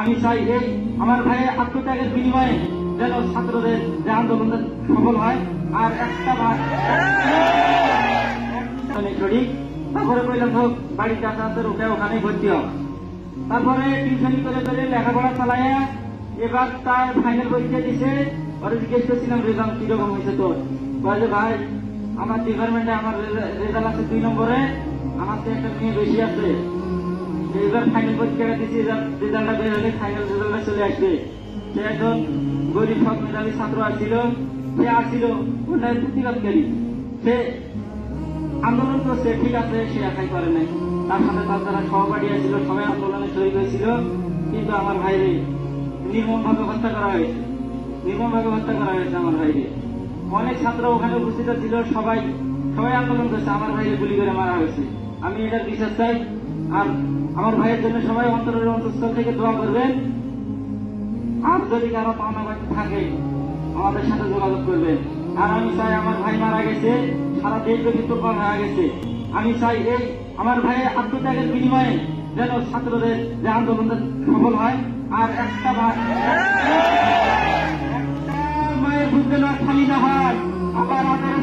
আমি চাই এই আমার ভাইয়ের আত্মত্যাগের বিনিময়ে যেন ছাত্রদের যে আন্দোলনটা সফল হয়। আর একটা সঠিক তারপরে কইলাম হোক আসা আসতে ওকে ওখানেই ভর্তি হোক তারপরে টিউশনি করে করে লেখাপড়া চালাইয়া এবার তার ফাইনাল পরীক্ষা দিছে। ওরা জিজ্ঞেস করছিলাম, রেজাল্ট কীরকম হয়েছে তোর? বলে ভাই, আমার ডিপার্টমেন্টে আমার রেজাল্ট আছে দুই নম্বরে। আমার তো একটা মেয়ে বেশি আছে। এবার ফাইনাল পরীক্ষাটা দিচ্ছি রেজাল্টটা বের হলে ফাইনাল রেজাল্টটা চলে আসবে। সে একজন গরিব সব মেধাবী ছাত্র আসছিল, সে আসছিল ওটা প্রতিবাদকারী। সে আন্দোলন করছে, ঠিক আছে, সে একাই করে নাই। তার সাথে তার যারা সহপাঠী ছিল সবাই আন্দোলনে শহীদ হয়েছিল। কিন্তু আমার ভাইরে নির্মম ভাবে হত্যা করা হয়েছে। নির্মম ভাবে হত্যা করা হয়েছে আমার ভাইরে। অনেক ছাত্র ওখানে উপস্থিত ছিল, সবাই সবাই আন্দোলন করছে। আমার ভাইরে গুলি করে মারা হয়েছে। আমি এটার বিশ্বাস চাই আর আমার ভাইয়ের জন্য সবাই অন্তরের অন্তঃস্থল থেকে দোয়া করবেন। আর যদি কারও পাওনা থাকে, আমাদের সাথে যোগাযোগ করবেন। আর আমি চাই আমার ভাই মারা গেছে, সারা দেশ কিন্তু মারা গেছে। আমি চাই এই আমার ভাইয়ের আত্মত্যাগের বিনিময়ে যেন ছাত্রদের যে আন্দোলন সফল হয়। আর একটা মায়ের বুঝতে না খালি না হয়। আমার আমাদের